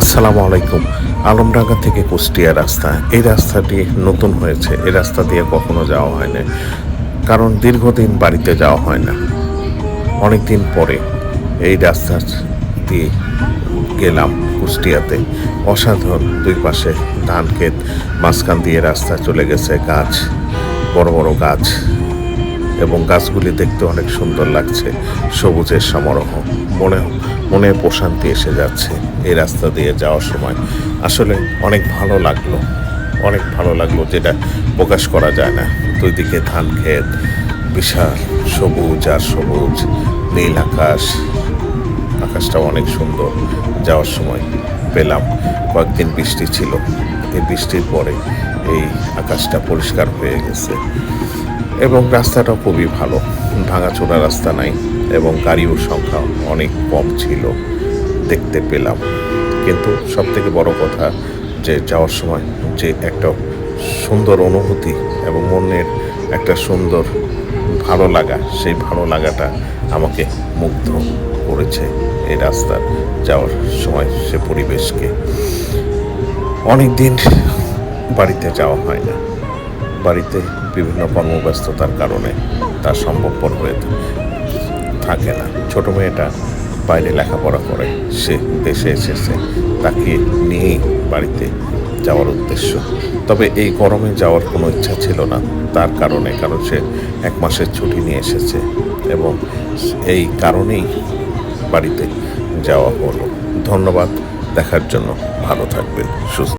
আসসালামু আলাইকুম। আলমডাঙ্গা থেকে কুষ্টিয়া রাস্তা। এই রাস্তাটি নতুন হয়েছে। এই রাস্তা দিয়ে কখনো যাওয়া হয় না। কারণ দীর্ঘদিন বাড়িতে যাওয়া হয় না। অনেক দিন পরে এই রাস্তা দিয়ে গেলাম কুষ্টিয়াতে। অসাধারণ দুই পাশে ধান ক্ষেত। মাঝখান দিয়ে রাস্তা চলে গেছে গাছ, বড় বড় গাছ। এবং গাছগুলি দেখতে অনেক সুন্দর লাগছে। সবুজের সমারোহ। মনে মনে প্রশান্তি এসে যাচ্ছে এই রাস্তা দিয়ে যাওয়ার সময়। আসলে অনেক ভালো লাগল। অনেক ভালো লাগল যেটা প্রকাশ করা যায় না। দুই দিকে ধান ক্ষেত, বিশাল সবুজ আর সবুজ, নীল আকাশ। আকাশটা অনেক সুন্দর। যাওয়ার সময় পেলাম। কয়েকদিন বৃষ্টি ছিল। এই বৃষ্টির পরে এই আকাশটা পরিষ্কার হয়ে গেছে। এবং রাস্তাটা খুবই ভালো। ভাঙাচোরা রাস্তা নাই এবং গাড়িও সংখ্যা অনেক কম ছিল, দেখতে পেলাম। কিন্তু সব থেকে বড় কথা যে যাওয়ার সময় যে একটা সুন্দর অনুভূতি এবং মনের একটা সুন্দর ভালো লাগা, সেই ভালো লাগাটা আমাকে মুগ্ধ করেছে এই রাস্তার যাওয়ার সময় সে পরিবেশকে। অনেক দিন বাড়িতে যাওয়া হয় না। বাড়িতে বিভিন্ন কর্মব্যস্ততার কারণে তা সম্ভবপর হয়ে থাকে না। ছোট মেয়েটা বাইরে লেখাপড়া করে, সে দেশে এসেছে। তাকে নিয়েই বাড়িতে যাওয়ার উদ্দেশ্য। তবে এই গরমে যাওয়ার কোনো ইচ্ছা ছিল না, তার কারণে, কারণ সে এক মাসের ছুটি নিয়ে এসেছে এবং এই কারণেই বাড়িতে যাওয়া হলো। ধন্যবাদ, দেখার জন্য ভালো থাকবেন, সুস্থ